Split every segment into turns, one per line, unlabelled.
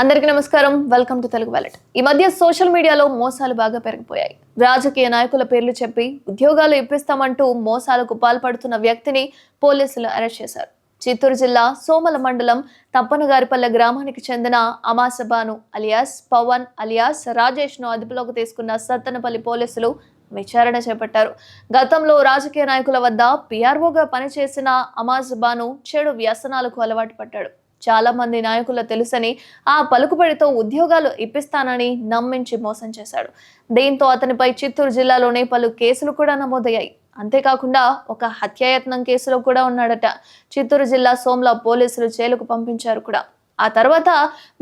అందరికీ నమస్కారం. Welcome to Telugu wallet ఈ మధ్య సోషల్ మీడియాలో మోసాలు బాగా పెరిగిపోయాయి. రాజకీయ నాయకుల పేర్లు చెప్పి ఉద్యోగాలు ఇప్పిస్తామంటూ మోసాలకు పాల్పడుతున్న వ్యక్తిని పోలీసులు అరెస్ట్ చేశారు. చిత్తూరు జిల్లా సోమల మండలం తప్పనగారిపల్లె గ్రామానికి చెందిన అమాసబాను అలియాస్ పవన్ అలియాస్ రాజేష్ను అదుపులోకి తీసుకున్న సత్తనపల్లి పోలీసులు విచారణ చేపట్టారు. గతంలో రాజకీయ నాయకుల వద్ద పిఆర్ఓగా పనిచేసిన అమాజ్ బాను చెడు వ్యసనాలకు అలవాటు పడ్డాడు. చాలా మంది నాయకుల తెలుసని ఆ పలుకుబడితో ఉద్యోగాలు ఇప్పిస్తానని నమ్మించి మోసం చేశాడు. దీంతో అతనిపై చిత్తూరు జిల్లాలోనే పలు కేసులు కూడా నమోదయ్యాయి. అంతేకాకుండా ఒక హత్యాయత్నం కేసులో కూడా ఉన్నాడట. చిత్తూరు జిల్లా సోమ్ల పోలీసులు జైలుకు పంపించారు కూడా. ఆ తర్వాత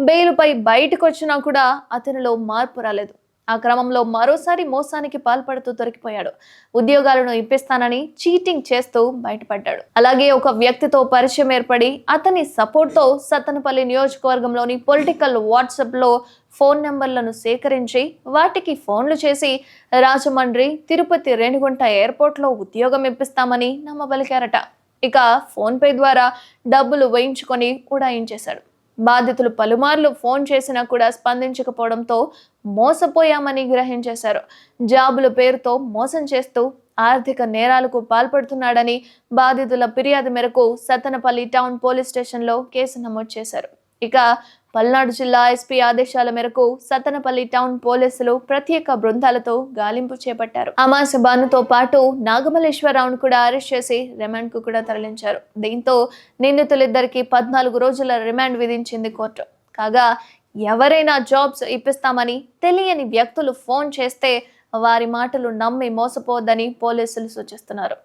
బెయిలుపై బయటకు వచ్చినా కూడా అతనిలో మార్పు రాలేదు. ఆ క్రమంలో మరోసారి మోసానికి పాల్పడుతూ దొరికిపోయాడు. ఉద్యోగాలను ఇప్పిస్తానని చీటింగ్ చేస్తూ బయటపడ్డాడు. అలాగే ఒక వ్యక్తితో పరిచయం ఏర్పడి అతని సపోర్ట్తో సత్తనపల్లి నియోజకవర్గంలోని పొలిటికల్ వాట్సాప్లో ఫోన్ నెంబర్లను సేకరించి వాటికి ఫోన్లు చేసి రాజమండ్రి తిరుపతి రేణిగుంట ఎయిర్పోర్ట్లో ఉద్యోగం ఇప్పిస్తామని నమ్మబలికారట. ఇక ఫోన్పే ద్వారా డబ్బులు వేయించుకొని ఉడాయించేశాడు బాధితులు పలుమార్లు ఫోన్ చేసినా కూడా స్పందించకపోవడంతో మోసపోయామని గ్రహించేశారు. జాబుల పేరుతో మోసం చేస్తూ ఆర్థిక నేరాలకు పాల్పడుతున్నాడని బాధితుల ఫిర్యాదు మేరకు సత్తనపల్లి టౌన్ పోలీస్ స్టేషన్లో కేసు నమోదు చేశారు. ఇక పల్నాడు జిల్లా ఎస్పీ ఆదేశాల మేరకు సతనపల్లి టౌన్ పోలీసులు ప్రత్యేక బృందాలతో గాలింపు చేపట్టారు. అమాస బానుతో పాటు నాగమల్లేశ్వరరావును కూడా అరెస్ట్ చేసి రిమాండ్కు కూడా తరలించారు. దీంతో నిందితులిద్దరికి పద్నాలుగు రోజుల రిమాండ్ విధించింది కోర్టు. కాగా ఎవరైనా జాబ్స్ ఇప్పిస్తామని తెలియని వ్యక్తులు ఫోన్ చేస్తే వారి మాటలు నమ్మి మోసపోవద్దని పోలీసులు సూచిస్తున్నారు.